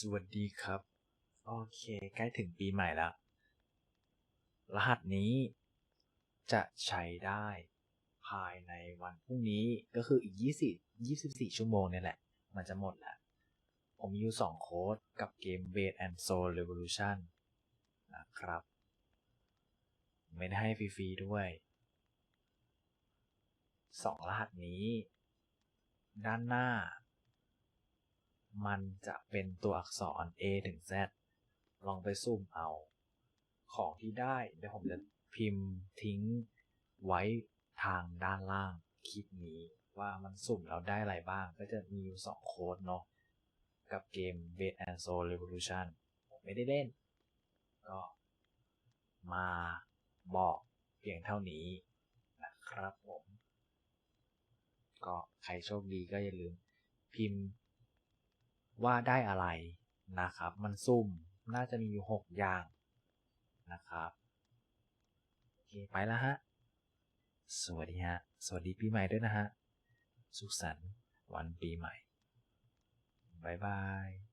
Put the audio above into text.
สวัสดีครับ โอเค ใกล้ถึงปีใหม่แล้ว รหัสนี้จะใช้ได้ภายในวันพรุ่งนี้ก็คืออีก 20 24 ชั่วโมงเนี่ยแหละ มันจะหมดแล้ว ผมมีอยู่2โค้ดกับเกม b a d and Soul Revolution นะครับ ไม่ได้ให้ฟรีๆด้วย 2 รหัสนี้ ด้านหน้า มันจะเป็นตัวอักษร A ถึง Z ลองไปซุ่มเอา ของที่ได้เดี๋ยวผมจะพิมพ์ทิ้งไว้ทางด้านล่างคลิปนี้ว่ามันสุ่มแล้วได้อะไรบ้าง ก็จะมีอยู่สองโค้ดเนาะกับเกม b a d and Soul Revolution ผมไม่ได้เล่น ก็มาบอกเพียงเท่านี้นะครับผม ก็ใครโชคดีก็อย่าลืมพิมพ์ ว่าได้อะไรนะครับ มันซุ่มน่าจะมีอยู่หกอย่างนะครับโอเคไปแล้วฮะ สวัสดีฮะ สวัสดีปีใหม่ด้วยนะฮะ สุขสันต์วันปีใหม่ บ๊ายบาย